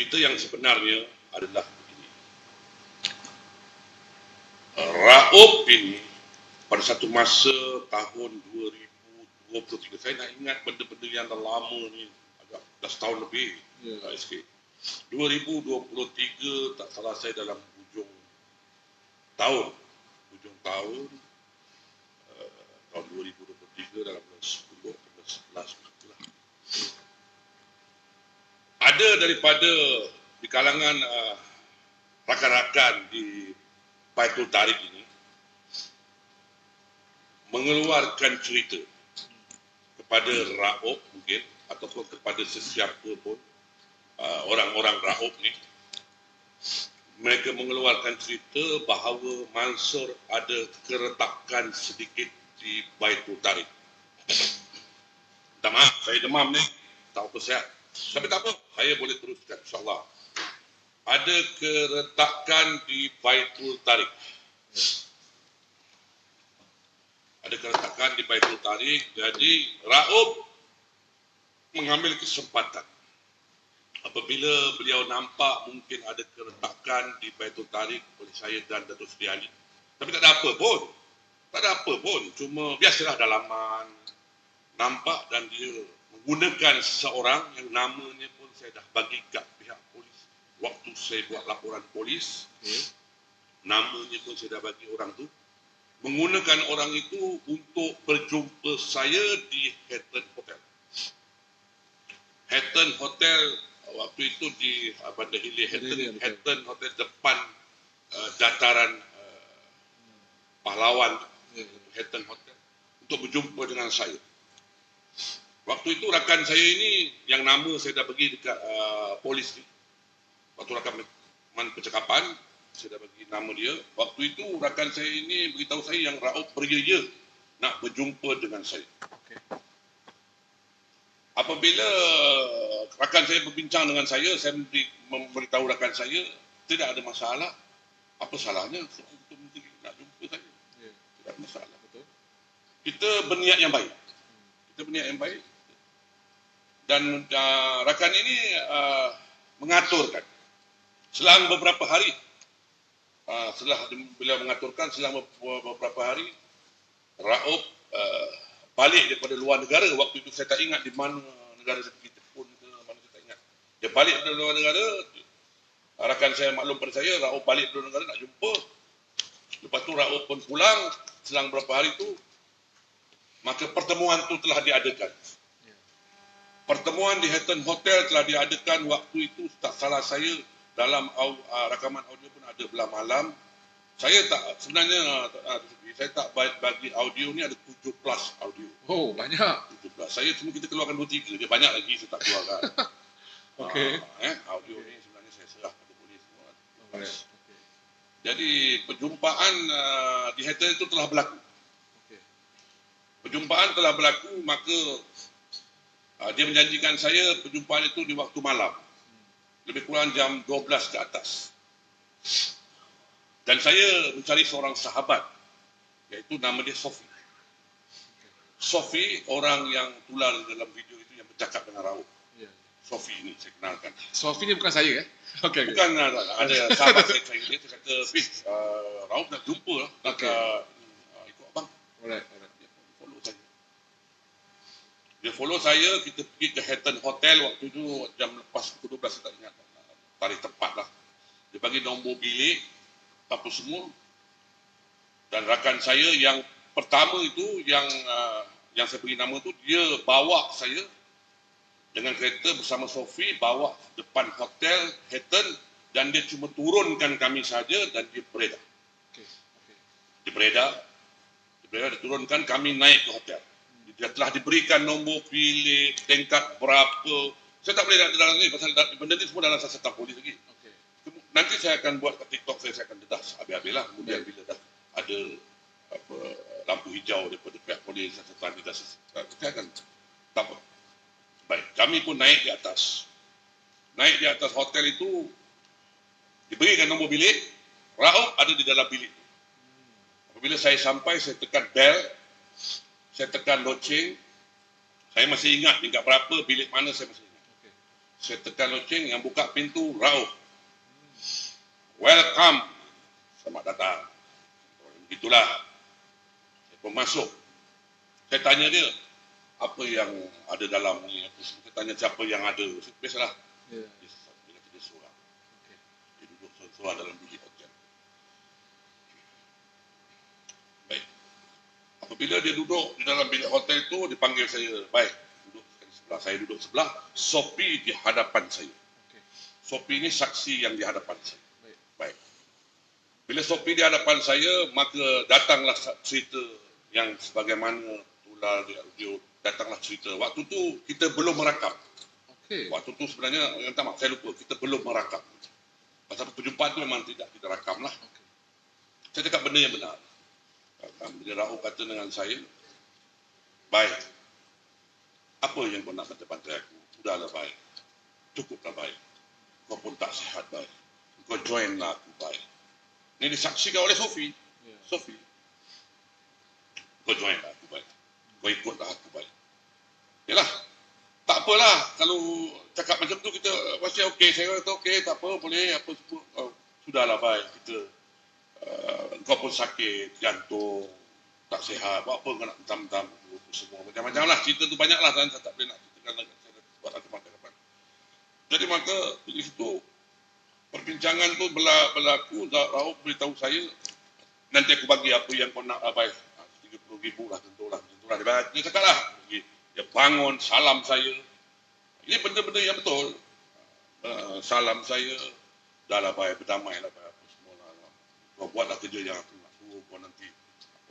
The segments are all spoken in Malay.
cerita yang sebenarnya adalah begini. Raub ini pada satu masa tahun 2023, saya nak ingat benda-benda yang dah lama ni, agak dah setahun lebih Ya. sikit. 2023 tak salah saya dalam hujung tahun, hujung tahun uh, tahun 2023 dalam bulan 10 atau 11 begitu lah. Ada daripada di kalangan uh, rakan-rakan di Baitul Tarik ini mengeluarkan cerita kepada Raub mungkin ataupun kepada sesiapa pun uh, orang-orang Raub ni mereka mengeluarkan cerita bahawa Mansur ada keretakan sedikit di Baitul Tarik. Maaf, saya demam ni. Tak apa sihat. Tapi tak apa, saya boleh teruskan insyaAllah. Ada keretakan di Baitul Tarik. Ada keretakan di Baitul Tarik. Jadi Raub mengambil kesempatan. Apabila beliau nampak mungkin ada keretakan di Baitul Tarik oleh saya dan Datuk Seri Ali. Tapi tak ada apa pun. Tak ada apa pun. Cuma biasalah dalaman. Nampak dan dia menggunakan seseorang yang namanya pun saya dah bagi kat pihak polis. Waktu saya buat laporan polis, Okay. namanya pun saya dah bagi orang tu. Menggunakan orang itu untuk berjumpa saya di Hilton Hotel. Hilton Hotel waktu itu di uh, Bandar Hilir betul. Hilton Hotel depan uh, dataran uh, pahlawan Ya. Hilton Hotel untuk berjumpa dengan saya. Waktu itu rakan saya ini yang nama saya dah bagi dekat uh, polis ni. Waktu rakan man percakapan saya dah bagi nama dia. Waktu itu rakan saya ini beritahu saya yang Raub beria nak berjumpa dengan saya. Okay. Apabila rakan saya berbincang dengan saya, saya memberi, memberitahu rakan saya, tidak ada masalah. Apa salahnya? Seorang itu menteri nak jumpa saya. Ya. Tidak ada masalah. Betul. Kita berniat yang baik. Kita berniat yang baik. Dan uh, rakan ini uh, mengaturkan. Selang beberapa hari, uh, setelah beliau mengaturkan, selang be- beberapa hari, Raub uh, balik daripada luar negara. Waktu itu saya tak ingat di mana negara pergi telefon ke mana saya tak ingat. Dia balik dari luar negara, rakan saya maklum pada saya, Raub balik dari luar negara nak jumpa. Lepas tu Raub pun pulang, selang beberapa hari tu, maka pertemuan tu telah diadakan. Pertemuan di Hilton Hotel telah diadakan waktu itu tak salah saya dalam uh, rakaman audio pun ada belah malam. Saya tak sebenarnya uh, saya tak ba- bagi audio ni ada 7 plus audio. Oh, banyak. 7 plus. Saya cuma kita keluarkan 2 3 dia banyak lagi saya tak keluarkan. Okey. Ah, eh audio ni sebenarnya saya serah pada polis semua. Okay. Jadi perjumpaan uh, di Hilton itu telah berlaku. Okay. Perjumpaan telah berlaku maka uh, dia menjanjikan saya perjumpaan itu di waktu malam. Lebih kurang jam 12 ke atas. Dan saya mencari seorang sahabat iaitu nama dia Sofi. Sofi orang yang tular dalam video itu yang bercakap dengan Raub. Ya. Sofi ini saya kenalkan. Sofi ni bukan saya eh? Okay. okay. Bukan ada, ada sahabat saya cari dia, dia kata, Fiz, uh, nak jumpa lah. Nak Okey. uh, ikut abang. Alright. Alright. Dia follow saya. Kita pergi ke Hilton Hotel waktu itu jam lepas pukul 12 saya tak ingat tarikh tepat lah. Dia bagi nombor bilik, apa semua. Dan rakan saya yang pertama itu yang uh, yang saya beri nama tu dia bawa saya dengan kereta bersama Sofi bawa depan hotel Hilton dan dia cuma turunkan kami saja dan dia beredar. Okay. Okay. Dia beredar, dia beredar, dia turunkan, kami naik ke hotel. Dia telah diberikan nombor bilik, tingkat berapa. Saya tak boleh nak dalam ni, pasal da- benda ni semua dalam sasatan polis lagi. Okay. Nanti saya akan buat kat TikTok saya, saya akan dedah habis-habis lah. Kemudian bila dah ada apa, lampu hijau daripada pihak polis, sasatan kita, saya akan tak apa. Baik, kami pun naik di atas. Naik di atas hotel itu, diberikan nombor bilik, Raub ada di dalam bilik. Apabila saya sampai, saya tekan bell, saya tekan loceng, saya masih ingat tingkat berapa, bilik mana saya masih ingat. Okay. Saya tekan loceng yang buka pintu Rauf. Welcome. Selamat datang. Begitulah. Saya pun masuk. Saya tanya dia, apa yang ada dalam ni? Saya tanya siapa yang ada. Biasalah. Ya. Dia, dia kata dia seorang. Okey. Dia duduk seorang dalam bilik hotel. Baik. Apabila dia duduk di dalam bilik hotel itu, dia panggil saya. Baik, duduk sebelah. Saya duduk sebelah. Sopi di hadapan saya. Okey. Sopi ini saksi yang di hadapan saya. Baik. Baik. Bila Sopi di hadapan saya, maka datanglah cerita yang sebagaimana tular di audio. Datanglah cerita. Waktu tu kita belum merakam. Okey. Waktu tu sebenarnya, yang tak maaf, saya lupa. Kita belum merakam. Pasal perjumpaan tu memang tidak kita rakam lah. Okey. Saya cakap benda yang benar. Bila Raul kata dengan saya, baik. Apa yang kau nak bantai-bantai aku? Sudahlah baik. Cukuplah baik. Kau pun tak sihat baik. Kau join lah aku baik. Ini disaksikan oleh Sofi. Ya. Sofi. Kau join lah aku baik. Kau ikutlah aku baik. Yalah. Tak apalah. Kalau cakap macam tu kita pasti okey. Saya kata okey. Tak apa. Boleh. Apa semua. Oh, sudahlah baik. Kita. Kau pun sakit. Jantung. Tak sihat. Buat apa kau nak entam-entam. Semua. Macam-macam lah. Cerita tu banyak lah. Saya tak boleh nak ceritakan lagi. Saya buat ada makan depan. Jadi maka di situ perbincangan tu berlaku. Raub beritahu saya nanti aku bagi apa yang kau nak abai. RM30 ribu lah tentulah. Tentulah. Dia, cakap lah. Dia bangun, salam saya. Ini benda-benda yang betul. Uh, salam saya. Dah lah baik, berdamai lah baik. Lah. Kau buatlah kerja yang aku nak suruh kau nanti.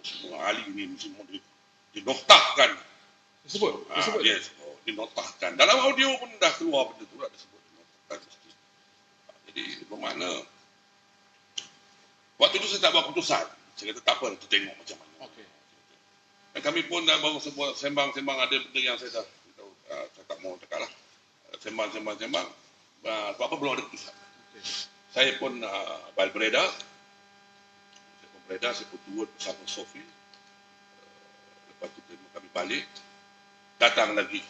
Semua ahli ni mesti mau di, dinoktahkan. Disebut. Ah, Disebut. yes, oh, dinotahkan. Dalam audio pun dah keluar benda tu dah disebut dinotahkan mesti. Ah, Jadi bermakna waktu tu saya tak buat keputusan. Saya kata tak apa, kita tengok macam mana. Okey. Dan kami pun dah baru sebuah sembang-sembang ada benda yang saya dah tahu, uh, saya tak mau cakap lah. Uh, Sembang-sembang-sembang. Uh, apa belum ada keputusan. Okey. Saya pun uh, balik beredar. Beredar, saya pun turut bersama Sofi. Uh, lepas tu kami balik. Datang lagi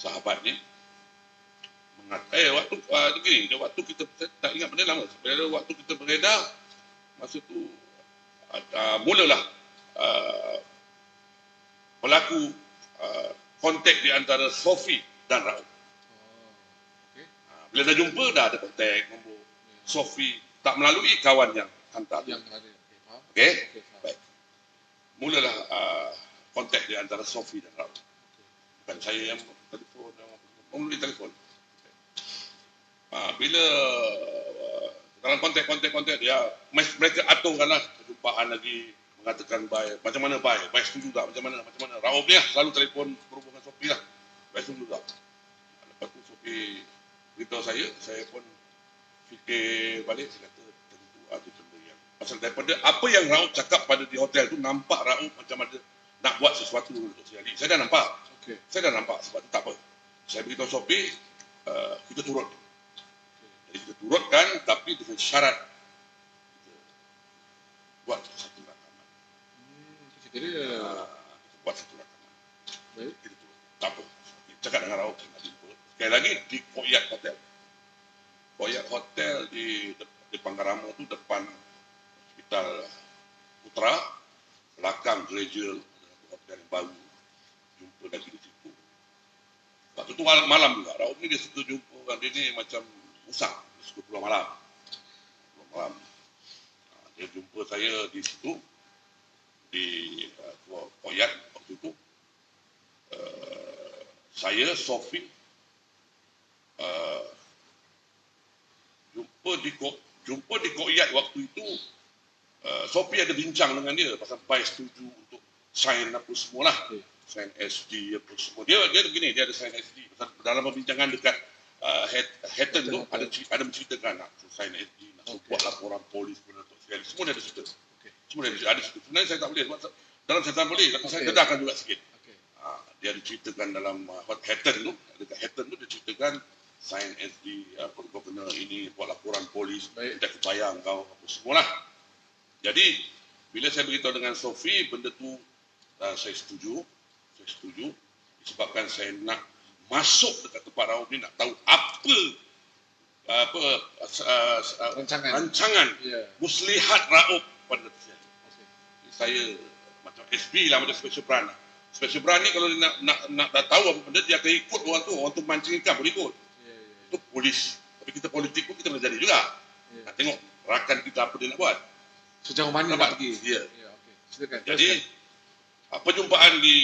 sahabat ni. Mengat, eh waktu uh, begini, dia waktu kita tak ingat benda lama. Sebenarnya waktu kita beredar, masa tu uh, mulalah uh, pelaku uh, kontak di antara Sofi dan Raul. Oh. Uh, bila dah jumpa, dah ada kontak, nombor Ya. Sofi tak melalui kawan yang hantar. Yang ada. Okey. Baik. Mulalah uh, kontak di antara Sofi dan Raul. Bukan saya yang telefon, melalui telefon. Uh, bila uh, dalam kontak-kontak-kontak dia, mereka aturkanlah perjumpaan lagi mengatakan baik. Macam mana baik? Baik setuju tak? Macam mana? Macam mana? Raub ni lah, selalu telefon berhubungan Sofi lah. Baik setuju tak? Lepas tu Sofi beritahu saya, saya pun fikir balik, saya kata tentu yang pasal daripada apa yang Raub cakap pada di hotel tu nampak Raub macam ada nak buat sesuatu untuk si Ali. Saya dah nampak. Okey. Saya dah nampak sebab tu tak apa. Saya beritahu Sofi, uh, kita turut. Jadi kita turutkan tapi dengan syarat kita buat satu rakaman. Hmm, cerita dia. Uh, kita buat satu rakaman. Baik. Kita turut. Tak apa. Kita cakap dengan jumpa. Sekali lagi di Koyak Hotel. Koyak Hotel di di Panggarama tu depan Hospital Putra, belakang gereja yang baru. Jumpa lagi di situ. Waktu tu malam, juga. Raub ni dia suka jumpa orang dia ni macam usang. Dia suka pulang malam. Pulang malam. Ha, Dia jumpa saya di situ. Di uh, Koyak waktu itu. Uh, saya, Sofi, uh, jumpa di jumpa di Koyak waktu itu. Uh, Sofi ada bincang dengan dia pasal Pai setuju untuk sign apa semua lah Okey. sign SD apa semua. Dia dia begini, dia ada sign SD. Pasal dalam perbincangan dekat uh, Hatton tu ada ada menceritakan nak sign SD, nak Okey. buat laporan polis kepada Datuk Seri. Semua dia ada cerita. Okey. Semua dia ada, ada cerita. Sebenarnya saya tak boleh sebab dalam saya tak boleh tapi saya Okey. dedahkan juga sikit. Okey. Ha, dia ada ceritakan dalam uh, Hatton tu, dekat Hatton tu dia ceritakan sign SD, apa kau kena ini buat laporan polis, Baik. tak kebayang kau apa semualah. Jadi bila saya beritahu dengan Sofi benda tu uh, saya setuju, saya setuju disebabkan saya nak masuk dekat tempat Raub ni nak tahu apa apa uh, uh, Rancangan. rancangan Ya. muslihat Raub pada saya. Okey. Saya macam SB lah macam special branch lah. Special branch ni kalau dia nak nak nak dah tahu apa benda dia akan ikut orang tu, orang tu mancing ikan boleh ikut. Ya, ya. Itu polis. Tapi kita politik pun kita boleh jadi juga. ya. Nak tengok rakan kita apa dia nak buat. Sejauh mana Nampak? nak pergi? Ya. Ya, okey. Silakan. Jadi teruskan. perjumpaan di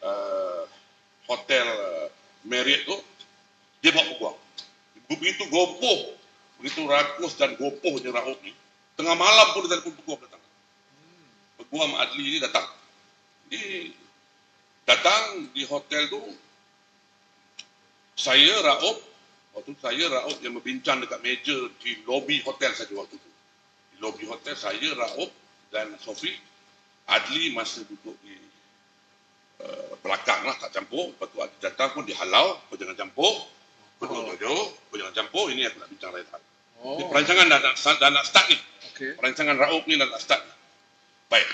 uh, hotel uh, Marriott tu dia bawa peguam. Begitu gopoh, begitu rakus dan gopohnya Raub ni, tengah malam pun dia telefon peguam datang. Hmm. Peguam Adli ni datang. Dia datang di hotel tu saya Raub waktu tu saya Raub yang berbincang dekat meja di lobi hotel saja waktu tu. Lobi hotel saya Raub dan Sofi Adli masih duduk di uh, belakang lah tak campur. Lepas tu Adli datang pun dihalau, kau jangan campur. Kau Oh. oh. jauh, kau jangan campur. Ini aku nak bincang lain hal. Oh. Ini perancangan dah nak, dah nak start ni. Okey. Perancangan Raub ni dah nak start ni. Baik.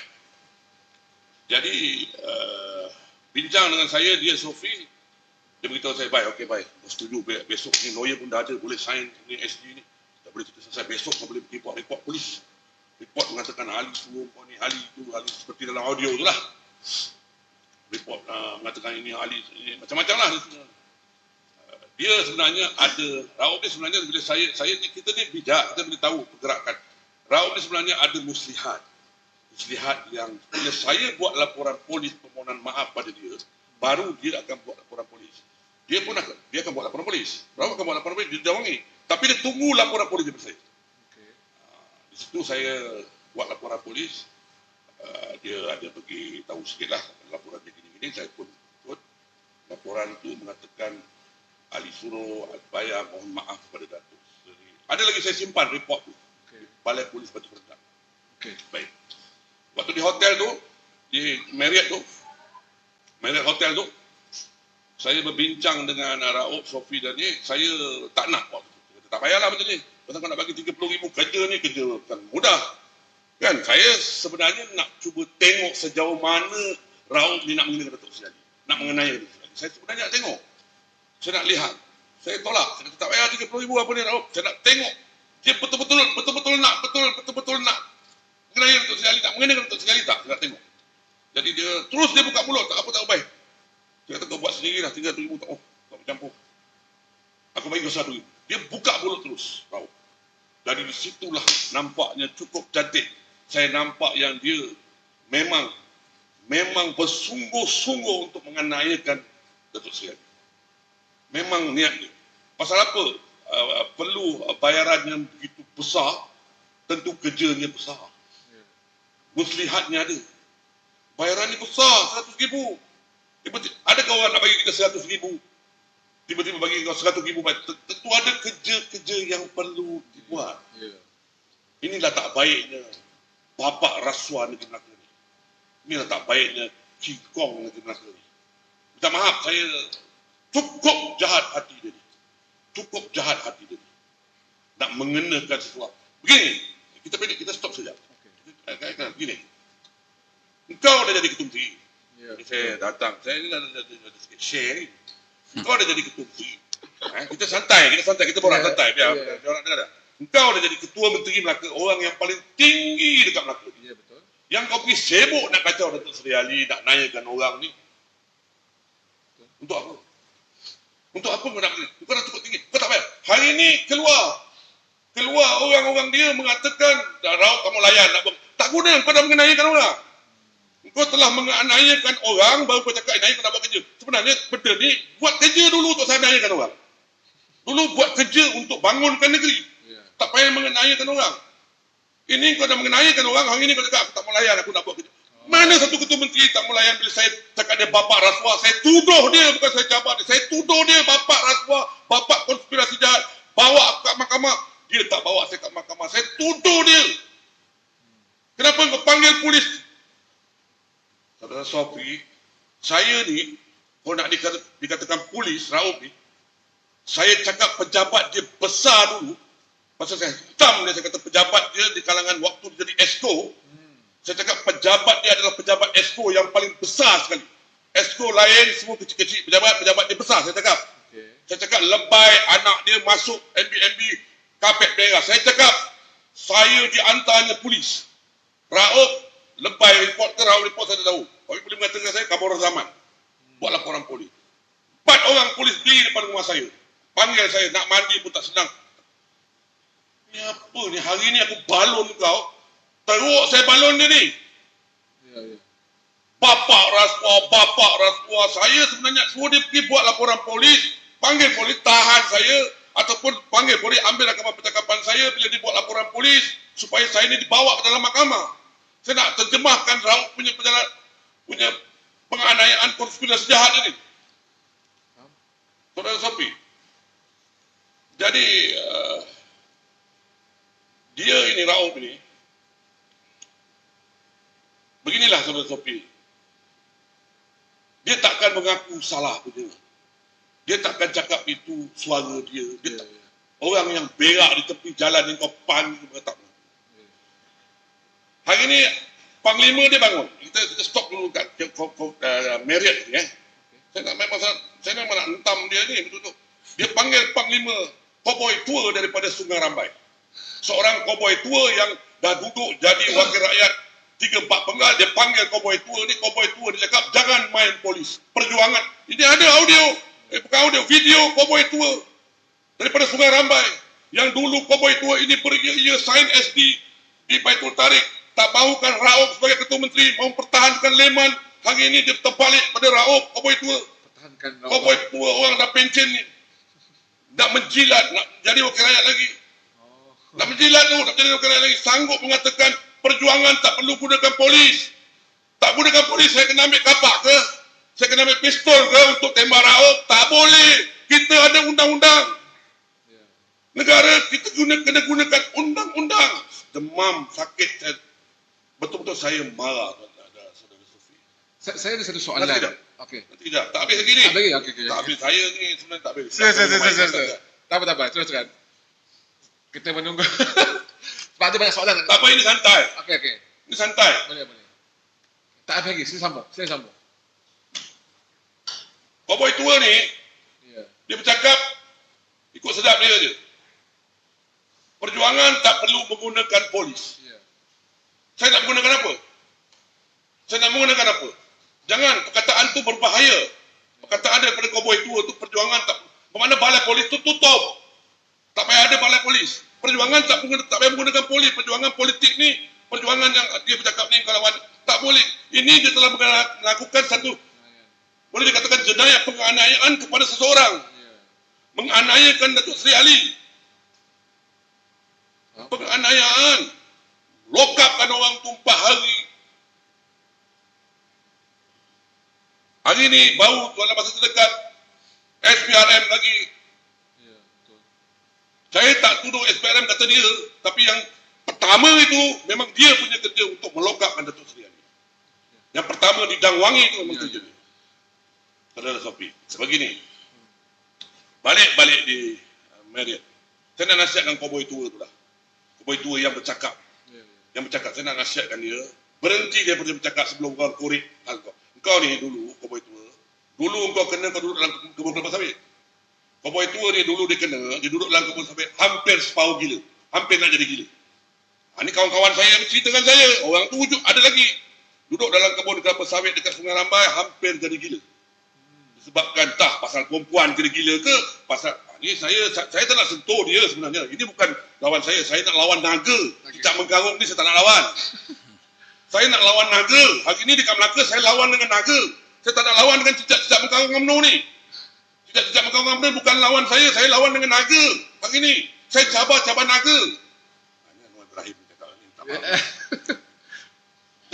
Jadi uh, bincang dengan saya dia Sofi dia beritahu saya baik okey baik setuju Be- besok ni lawyer pun dah ada boleh sign ni SG ni boleh kita selesai besok kau boleh pergi buat report polis. Report mengatakan ahli suruh kau ni ahli itu ahli seperti dalam audio tu lah. Report uh, mengatakan ini ahli ini, macam-macam lah. Uh, dia sebenarnya ada Raub ni sebenarnya bila saya saya ni kita ni bijak kita boleh tahu pergerakan. Raub ni sebenarnya ada muslihat. Muslihat yang bila saya buat laporan polis permohonan maaf pada dia baru dia akan buat laporan polis. Dia pun akan dia akan buat laporan polis. Raub akan buat laporan polis dia dawangi tapi dia tunggu laporan polis daripada saya Okey. di situ saya buat laporan polis uh, dia ada bagi tahu sikit lah laporan dia gini-gini saya pun ikut laporan itu mengatakan ahli suruh bayar mohon maaf kepada Datuk Seri. ada lagi saya simpan report tu Okey. Balai Polis Batu Perendak Okey. baik waktu di hotel tu di Marriott tu Marriott Hotel tu saya berbincang dengan Raub, Sofi dan ni saya tak nak waktu tak payahlah macam ni. Pasal kau nak bagi 30 ribu kerja ni kerja kan mudah. Kan? Saya sebenarnya nak cuba tengok sejauh mana Raub ni nak mengenai Datuk Seri Ali. nak mengenai Datuk saya sebenarnya nak tengok. Saya nak lihat. Saya tolak. Saya kata tak payah 30 ribu apa ni Raub saya nak tengok. Dia betul-betul betul-betul nak betul betul-betul nak mengenai Datuk Seri Ali. Tak mengenai Datuk Seri Ali tak? Saya nak tengok. Jadi dia terus dia buka mulut. Tak apa tak baik dia kata kau buat sendiri lah 300 ribu tak oh tak bercampur aku bagi satu dia buka mulut terus Raub dari situlah nampaknya cukup cantik saya nampak yang dia memang memang bersungguh-sungguh untuk menganiakan Datuk Seri Ali. Memang niat dia. Pasal apa? Uh, perlu bayaran yang begitu besar, tentu kerjanya besar. Ya. Muslihatnya ada. Bayaran ni besar, 100 ribu. Adakah orang nak bagi kita 100 ribu? Tiba-tiba bagi kau 100 ribu. Tentu ada kerja-kerja yang perlu dibuat. Ya. Inilah tak baiknya bapak rasuah negeri Melaka ni. Inilah tak baiknya King Kong negeri Melaka ni. Minta maaf, saya cukup jahat hati dia ni. Cukup jahat hati dia ni. Nak mengenakan sesuatu. Begini, kita pendek, kita stop saja. Eh, kan, kan, Begini. Engkau dah jadi ketua menteri. Ya. Ini saya datang, saya ni dah ada sikit share dah jadi ketua menteri. Eh, kita santai, kita santai, kita borak Ya, santai. Biar, biar orang dengar dah. Engkau dah jadi ketua menteri Melaka, orang yang paling tinggi dekat Melaka. Ya betul. Yang kau pergi sibuk nak kacau Datuk Seri Ali, nak naikkan orang ni. Untuk apa? Untuk apa kau nak beli? Kau dah cukup tinggi. Kau tak payah. Hari ni keluar. Keluar orang-orang dia mengatakan, dah raut kamu layan. Nak tak guna kau dah mengenaikan orang. Kau telah menganiakan orang, baru kau cakap, naik kau nak buat kerja. Sebenarnya benda ni, buat kerja dulu untuk saya naikkan orang. Dulu buat kerja untuk bangunkan negeri. Ya. Tak payah mengenaikan orang. Ini kau dah mengenaikan orang, hari ini kau cakap aku tak mau layan, aku nak buat kerja. Mana satu ketua menteri tak mau layan bila saya cakap dia bapak rasuah. Saya tuduh dia, bukan saya cabar dia. Saya tuduh dia bapak rasuah, bapak konspirasi jahat. Bawa aku kat mahkamah. Dia tak bawa saya kat mahkamah. Saya tuduh dia. Kenapa kau panggil polis? Sofi, saya ni, kalau nak dikata, dikatakan polis, Raub ni, saya cakap pejabat dia besar dulu, Pasal saya hitam dia, saya kata pejabat dia di kalangan waktu dia jadi ESCO, Hmm. saya cakap pejabat dia adalah pejabat ESCO yang paling besar sekali. Esko lain semua kecil-kecil pejabat-pejabat dia besar saya cakap. Okey. Saya cakap lebay anak dia masuk MB-MB kapet merah. Saya cakap saya diantaranya polis. Raub lebay report ke Raub report saya tak tahu. Tapi boleh mengatakan saya kabur zaman. Buat laporan polis. Empat orang polis berdiri depan rumah saya. Panggil saya nak mandi pun tak senang. Ni apa ni? Hari ni aku balon kau. Teruk saya balon dia ni. Ya, ya. Bapak rasuah, bapak rasuah. Saya sebenarnya suruh dia pergi buat laporan polis. Panggil polis, tahan saya. Ataupun panggil polis, ambil rakaman percakapan saya bila dia buat laporan polis. Supaya saya ni dibawa ke dalam mahkamah. Saya nak terjemahkan Raub punya perjalanan, punya penganiayaan konspirasi jahat ini. Saudara Sopi. Jadi, uh, dia ini Raub ini, beginilah saudara Sopi. Dia takkan mengaku salah punya. Dia takkan cakap itu suara dia. Dia Ya, tak, ya. orang yang berak di tepi jalan yang kau panggil dia tak. Ini Panglima dia bangun. Kita, kita stop dulu kat uh, Marriott ni eh. Saya nak main pasal, saya memang nak entam dia ni betul-betul. Dia panggil Panglima koboi tua daripada Sungai Rambai. Seorang koboi tua yang dah duduk jadi wakil rakyat tiga empat penggal dia panggil koboi tua ni koboi tua dia cakap jangan main polis perjuangan ini ada audio eh bukan audio video koboi tua daripada Sungai Rambai yang dulu koboi tua ini pergi ia sign SD di Baitul Tarik tak mahukan Raub sebagai ketua menteri mahu pertahankan Leman hari ini dia terbalik pada Raub koboi tua. Pertahankan koboi tua orang dah pencen ni. Nak menjilat nak jadi wakil rakyat lagi. Oh. nak menjilat tu nak jadi wakil rakyat lagi. Sanggup mengatakan perjuangan tak perlu gunakan polis. Tak gunakan polis saya kena ambil kapak ke? Saya kena ambil pistol ke untuk tembak Raub tak boleh. Kita ada undang-undang. Ya. negara kita guna kena gunakan undang-undang. Demam sakit saya betul-betul saya marah tuan ada saudara Sufi Saya, saya ada satu soalan. Nanti tak? Okey. nanti kejap tak habis lagi ni Tak lagi? Okey, okey. tak habis saya ni sebenarnya tak habis sila, sila, Baik, sila, tak. Tak apa, tak apa. Teruskan. Kita menunggu. Sebab ada banyak soalan. tak apa ini santai Okey, okey. ini santai Boleh, boleh. Tak habis lagi. Sila sambung. Sila sambung. Koboi tua ni Ya. dia bercakap ikut sedap dia je perjuangan tak perlu menggunakan polis Ya. Saya nak menggunakan apa. Saya nak menggunakan apa. Jangan perkataan tu berbahaya. Perkataan daripada koboi tua tu perjuangan tak bermakna balai polis tu tutup. Tak payah ada balai polis. Perjuangan tak menggunakan, tak payah menggunakan polis. Perjuangan politik ni perjuangan yang dia bercakap ni kalau tak boleh. Ini dia telah melakukan satu boleh dikatakan jenayah penganiayaan kepada seseorang. Ya. menganiayakan Datuk Seri Ali. Penganiayaan lokapkan orang tumpah hari hari ni baru dalam masa terdekat SPRM lagi Ya. Betul. saya tak tuduh SPRM kata dia tapi yang pertama itu memang dia punya kerja untuk melokapkan Datuk Seri Ali yang pertama di Dangwangi itu memang Ya, kerja ya. dia saudara Sofi sebegini balik-balik di uh, Marriott saya nak nasihatkan koboi tua tu lah koboi tua yang bercakap. Yang bercakap saya nak nasihatkan dia. Berhenti daripada bercakap sebelum kau korek hal kau kau ni dulu koboi tua. Dulu kau kena kau duduk dalam kebun kelapa sawit koboi tua ni dulu dia kena dia duduk dalam kebun sawit hampir separuh gila. Hampir nak jadi gila. Ha, ni kawan-kawan saya yang ceritakan saya. Orang tu wujud ada lagi. Duduk dalam kebun kelapa sawit dekat sungai Rambai hampir jadi gila. Disebabkan tah pasal perempuan gila-gila ke pasal ha, ni saya saya tak nak sentuh dia sebenarnya. Ini bukan lawan saya. Saya nak lawan naga. Okey. cicak mengkarung ni saya tak nak lawan. Saya nak lawan naga. Hari ni dekat Melaka saya lawan dengan naga. Saya tak nak lawan dengan cicak-cicak mengkarung UMNO ni. Cicak-cicak mengkarung UMNO bukan lawan saya. Saya lawan dengan naga. Hari ni saya cabar-cabar naga. Ha, ni Anwar Ibrahim cakap ni tak.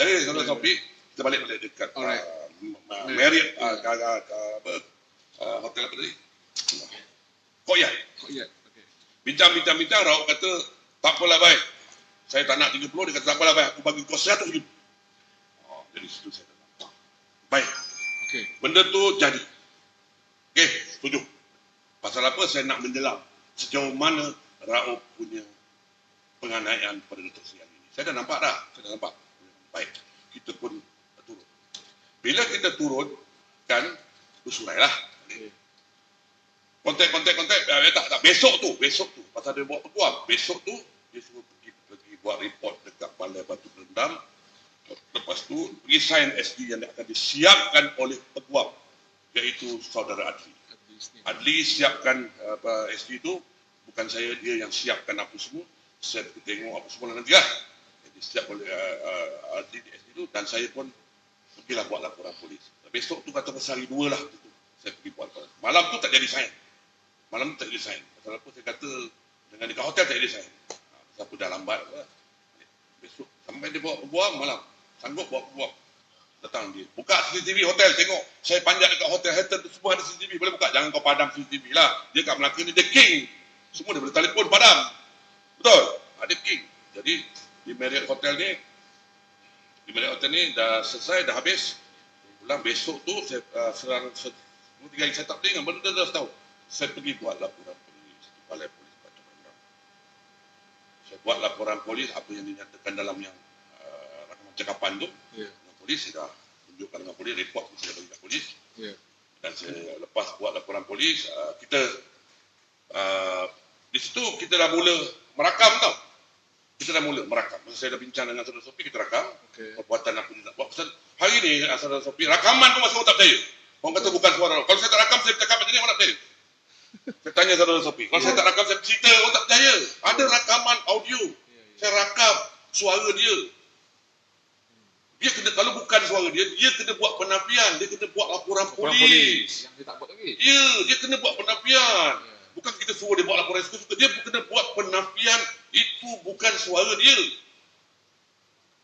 Jadi saudara Sofi, kita balik-balik dekat Alright. uh, Marriott uh, apa, uh, hotel apa tadi? Koyak. Oh, ya. Okey. Bincang-bincang-bincang, Raub kata, tak apalah baik. Saya tak nak 30, dia kata tak apalah baik. Aku bagi kau 100 ribu. Oh, jadi situ saya kata, baik. Okey. Benda tu jadi. Okey, setuju. Pasal apa saya nak menjelang sejauh mana Raub punya penganiayaan pada Datuk Seri Ali ini. Saya dah nampak dah. Saya dah nampak. Baik. Kita pun turun. Bila kita turun, akan bersurai lah. Okey. Kontak, kontak, kontak. Eh, tak, tak. Besok tu, besok tu. Pasal dia buat peguam. Besok tu, dia suruh pergi, pergi buat report dekat Balai Batu Rendam. Lepas tu, pergi sign SD yang akan disiapkan oleh peguam. Iaitu saudara Adli. Adli siapkan apa, SD tu. Bukan saya, dia yang siapkan apa semua. Saya pergi tengok apa semua nanti lah. Jadi siap oleh uh, uh, Adli di SD tu. Dan saya pun pergilah buat laporan polis. Besok tu kata pasal hari dua lah. Saya pergi buat. Malam tu tak jadi sign. Malam tak jadi sign. Pasal apa saya kata dengan dekat hotel tak jadi sign. Ha, apa dah lambat. Apa. Besok sampai dia bawa pebuang malam. Sanggup bawa pebuang. Datang dia. Buka CCTV hotel tengok. Saya panjat dekat hotel Hilton tu semua ada CCTV. Boleh buka. Jangan kau padam CCTV lah. Dia kat Melaka ni dia king. Semua boleh telefon padam. Betul? Ada king. Jadi di Marriott Hotel ni di Marriott Hotel ni dah selesai, dah habis. Pulang besok tu saya uh, serang se- dua tiga hari saya tak dengar benda dah tahu. Saya pergi buat laporan polis di Balai Polis Batu Bandar. Saya buat laporan polis apa yang dinyatakan dalam yang uh, rakaman cakapan tu Ya. dengan polis saya dah tunjukkan dengan polis report pun saya bagi kat polis Ya. dan saya lepas buat laporan polis uh, kita uh, di situ kita dah mula merakam tau kita dah mula merakam masa saya dah bincang dengan saudara Sofi kita rakam Okey. perbuatan apa dia nak buat pasal hari ni saudara Sofi rakaman tu masih orang tak percaya orang kata bukan suara kalau saya tak rakam saya bercakap macam ni orang tak percaya saya tanya saudara Sofi kalau saya tak rakam saya cerita orang tak percaya ada rakaman audio Ya, ya. saya rakam suara dia dia kena kalau bukan suara dia dia kena buat penafian dia kena buat laporan Orang polis, polis yang dia tak buat lagi. Ya, dia kena buat penafian. Ya. Bukan kita suruh dia buat laporan suka-suka. Dia kena buat penafian. Itu bukan suara dia.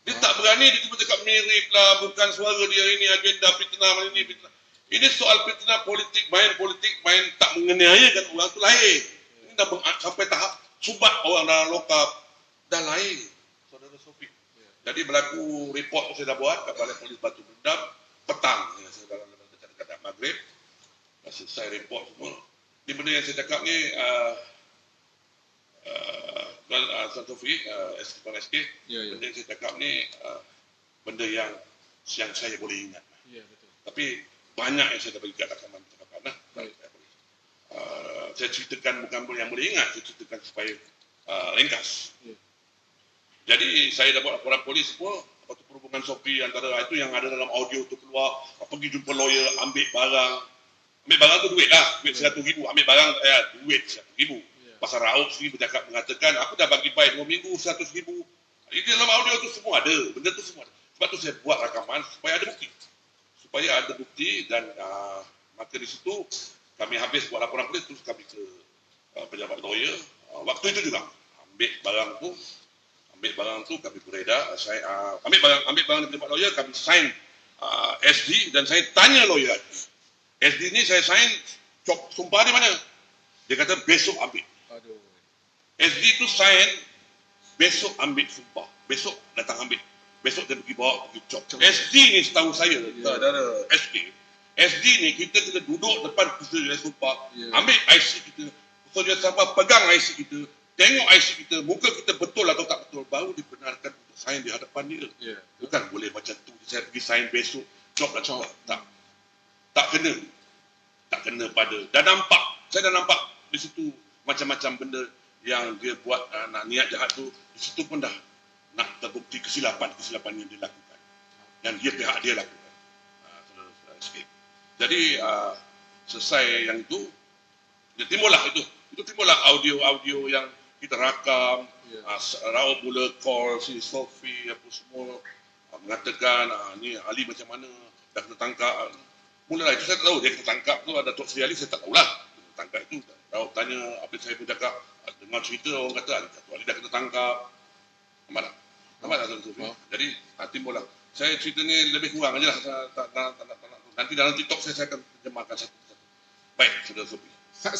Dia Ha. tak berani dia cuma cakap mirip lah. Bukan suara dia ini agenda fitnah ini fitnah. Ini soal fitnah politik, main politik, main tak menganiayakan orang tu lain. Ini dah sampai tahap subat orang dalam lokap. Dah lain. Saudara Sofi. Jadi berlaku report saya dah buat Balai Polis Batu Bendam petang ya, saya dalam dekat dekat maghrib dah selesai report semua. Ni benda yang saya cakap ni uh, uh, Tuan uh, Tuan Taufik, uh, SK Tuan SK, Ya, ya. benda yang saya cakap ni uh, benda yang yang saya boleh ingat. Ya, betul. Tapi banyak yang saya dah bagi kat rakaman cakapan lah. Baik. Uh, saya ceritakan bukan benda yang boleh ingat, saya ceritakan supaya uh, ringkas. Ya. Jadi saya dah buat laporan polis semua, lepas tu perhubungan Sophie antara itu yang ada dalam audio tu keluar, pergi jumpa lawyer, ambil barang. Ambil barang tu duit lah, duit seratus ribu. Ambil barang, eh, duit seratus ribu. Ya. Pasal Raub sendiri bercakap mengatakan, aku dah bagi bayar dua minggu, seratus ribu. Di dalam audio tu semua ada, benda tu semua ada. Sebab tu saya buat rakaman supaya ada bukti. Supaya ada bukti dan uh, maka di situ kami habis buat laporan polis, terus kami ke uh, pejabat lawyer. Uh, waktu itu juga ambil barang tu, ambil barang tu kami beredar, saya uh, ambil barang ambil barang dari pejabat lawyer, kami sign uh, SD dan saya tanya lawyer. SD ni saya sign cop sumpah di mana? Dia kata besok ambil. Aduh. SD tu sign besok ambil sumpah. Besok datang ambil. Besok dia pergi bawa pergi cop. SD ni setahu saya, Ya. saudara SD. SD ni kita kena duduk depan kustodia sumpah, Ya. ambil IC kita, kustodia sampah pegang IC kita, tengok IC kita, muka kita betul atau tak betul, baru dibenarkan untuk sign di hadapan dia. Ya. Bukan boleh macam tu, saya pergi sign besok, cop dan cop. Tak. Tak kena. Tak kena pada. Dah nampak. Saya dah nampak di situ macam-macam benda yang dia buat uh, nak niat jahat tu. Di situ pun dah nak terbukti kesilapan-kesilapan yang dia lakukan. Yang dia pihak dia lakukan. Uh, saudara-saudara sikit. Jadi uh, selesai yang itu, dia timbullah itu. Itu timbullah audio-audio yang kita rakam. Ya. Uh, Raul mula call si Sophie apa semua uh, mengatakan uh, ni Ali macam mana dah kena tangkap. Mulalah itu saya tak tahu dia kena tangkap tu ada Tok Sri Ali saya tak tahulah. Tangkap itu. Raul tanya apa saya pun cakap dengar cerita orang kata Ali, Datuk Ali dah kena tangkap. Nampak tak? Nampak tak Tuan Sophie? Oh. Jadi uh, timbullah. Saya cerita ni lebih kurang aja lah. Saya tak, tak, tak, tak, tak, Nanti dalam TikTok saya, saya akan terjemahkan satu-satu. Baik, Saudara Sophie. Sa-